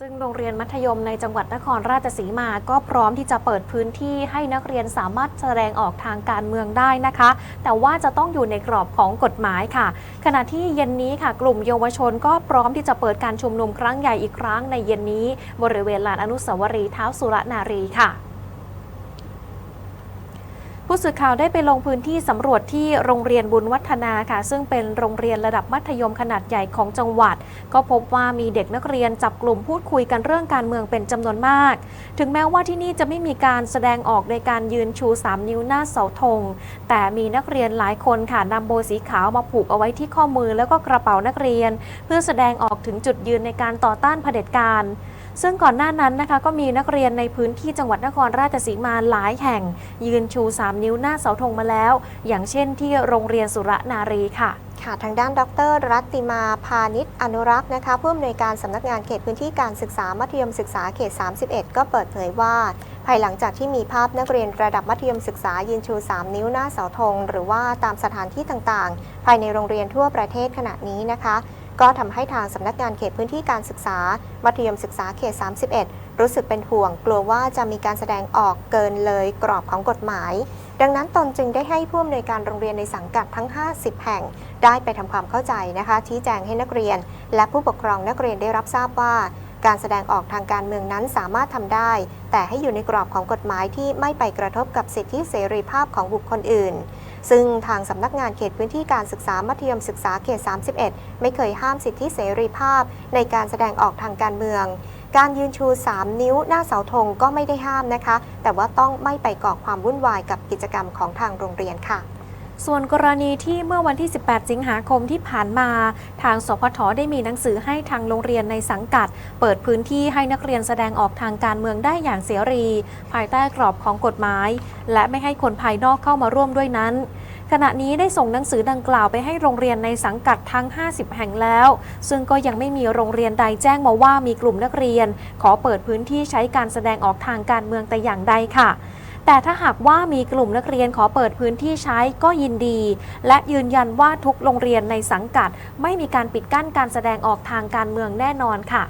ซึ่งโรงเรียนมัธยมในจังหวัดนครราชสีมา ก็พร้อมที่จะเปิดพื้นที่ให้นักเรียนสามารถแสดงออกทางการเมืองได้นะคะ แต่ว่าจะต้องอยู่ในกรอบของกฎหมายค่ะ ขณะที่เย็นนี้ค่ะ กลุ่มเยาวชนก็พร้อมที่จะเปิดการชุมนุมครั้งใหญ่อีกครั้งในเย็นนี้ บริเวณลานอนุสาวรีย์เท้าสุรนารีค่ะ ผู้สื่อข่าวได้ไปลงพื้นที่สำรวจที่โรงเรียนบุญวัฒนาค่ะ ซึ่งเป็นโรงเรียนระดับมัธยมขนาดใหญ่ของจังหวัด ก็พบว่ามีเด็กนักเรียนจับกลุ่มพูดคุยกันเรื่องการเมืองเป็นจำนวนมาก ถึงแม้ว่าที่นี่จะไม่มีการแสดงออกในการยืนชู 3 นิ้วหน้าเสาธง แต่มีนักเรียนหลายคนค่ะนำโบสีขาวมาผูกเอาไว้ที่ข้อมือแล้วก็กระเป๋านักเรียน เพื่อแสดงออกถึงจุดยืนในการต่อต้านเผด็จการ ซึ่งก่อนหน้านั้นนะคะก็มีนักเรียนในพื้นที่จังหวัดนครราชสีมาหลายแห่ง ยืนชู 3 นิ้วหน้าเสาธงมาแล้ว อย่างเช่นที่โรงเรียนสุรนารีค่ะค่ะทางด้านดร รัตติมาพาณิชอนุรักษ์นะคะผู้อำนวยการสำนักงานเขตพื้นที่การศึกษามัธยมศึกษาเขต 31 ก็เปิดเผยว่า ภายหลังจากที่มีภาพนักเรียนระดับมัธยมศึกษายืนชู 3 นิ้วหน้าเสาธง หรือว่าตามสถานที่ต่างๆ ภายในโรงเรียนทั่วประเทศขณะนี้นะคะ ก็ทำให้ทางสำนักงานเขตพื้นที่การศึกษา มัธยมศึกษาเขต 31 รู้สึกเป็นห่วง กลัวว่าจะมีการแสดงออกเกินเลยกรอบของกฎหมาย ดังนั้นตนจึงได้ให้ผู้อำนวยการโรงเรียนในสังกัดทั้ง 50 แห่ง ได้ไปทำความเข้าใจนะคะ ชี้แจงให้นักเรียน และผู้ปกครองนักเรียนได้รับทราบว่าการแสดงออกทางการเมืองนั้นสามารถทำได้ แต่ให้อยู่ในกรอบของกฎหมายที่ไม่ไปกระทบกับสิทธิเสรีภาพของบุคคลอื่น ซึ่งทางสำนักงานเขตพื้นที่การศึกษามัธยมศึกษาเขต 31 ไม่เคยห้ามสิทธิเสรีภาพ ในการแสดงออกทางการเมือง การยืนชู 3 นิ้วหน้าเสาธงก็ไม่ได้ห้ามนะคะ แต่ว่าต้องไม่ไปก่อความวุ่นวายกับกิจกรรมของทางโรงเรียนค่ะ ส่วนกรณีที่เมื่อวันที่ 18 สิงหาคมที่ผ่านมา ทางสพทได้มีหนังสือให้ทางโรงเรียนในสังกัด เปิดพื้นที่ให้นักเรียนแสดงออกทางการเมืองได้อย่างเสรี ภายใต้กรอบของกฎหมาย และไม่ให้คนภายนอกเข้ามาร่วมด้วยนั้นขณะนี้ได้ส่งหนังสือดังกล่าวไปให้โรงเรียนในสังกัดทั้ง 50 แห่งแล้ว ซึ่งก็ยังไม่มีโรงเรียนใดแจ้งมาว่ามีกลุ่มนักเรียน ขอเปิดพื้นที่ใช้การแสดงออกทางการเมืองแต่อย่างใดค่ะ แต่ถ้าหากว่ามีกลุ่มนักเรียนขอเปิดพื้นที่ใช้ก็ยินดี และยืนยันว่าทุกโรงเรียนในสังกัด ไม่มีการปิดกั้นการแสดงออกทางการเมืองแน่นอนค่ะ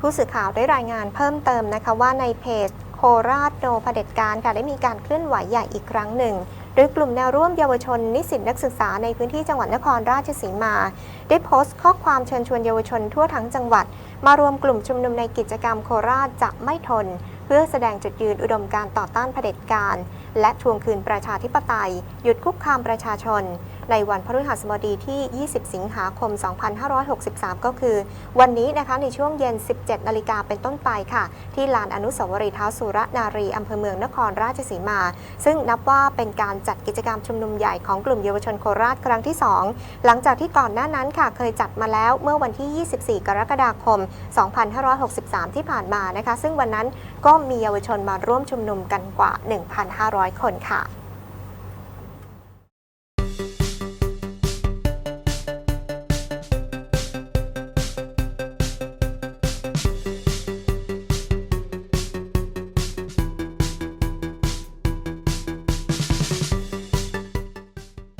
ผู้สื่อข่าวได้รายงานเพิ่มเติมนะคะว่าในเพจโคราชโนเผด็จการค่ะได้มีการเคลื่อนไหวใหญ่อีกครั้งหนึ่ง โดยกลุ่มแนวร่วมเยาวชนนิสิตนักศึกษาในพื้นที่จังหวัดนครราชสีมา ได้โพสต์ข้อความเชิญชวนเยาวชนทั่วทั้งจังหวัด มารวมกลุ่มชุมนุมในกิจกรรมโคราชจะไม่ทน พื่อแสดงจุดยืนอุดมการ์ต่อต้านเผด็จการ และทวงคืนประชาธิปไตย หยุดคุกคามประชาชน ในวันพฤหัสบดีที่ 20 สิงหาคม 2563 ก็คือ วันนี้นะคะในช่วงเย็น 17 นาฬิกาเป็นต้นไปค่ะ ที่ลานอนุสาวรีย์เท้าสุรนารีอำเภอเมืองนครราชสีมา ซึ่งนับว่าเป็นการจัดกิจกรรมชุมนุมใหญ่ของกลุ่มเยาวชนโคราชครั้งที่ 2 หลังจากที่ก่อนหน้านั้นค่ะเคยจัดมาแล้วเมื่อวันที่ 24 กรกฎาคม 2563 ที่ผ่านมานะคะ ซึ่งวันนั้นก็มีเยาวชนมาร่วมชุมนุมกันกว่า 1,500 คนค่ะ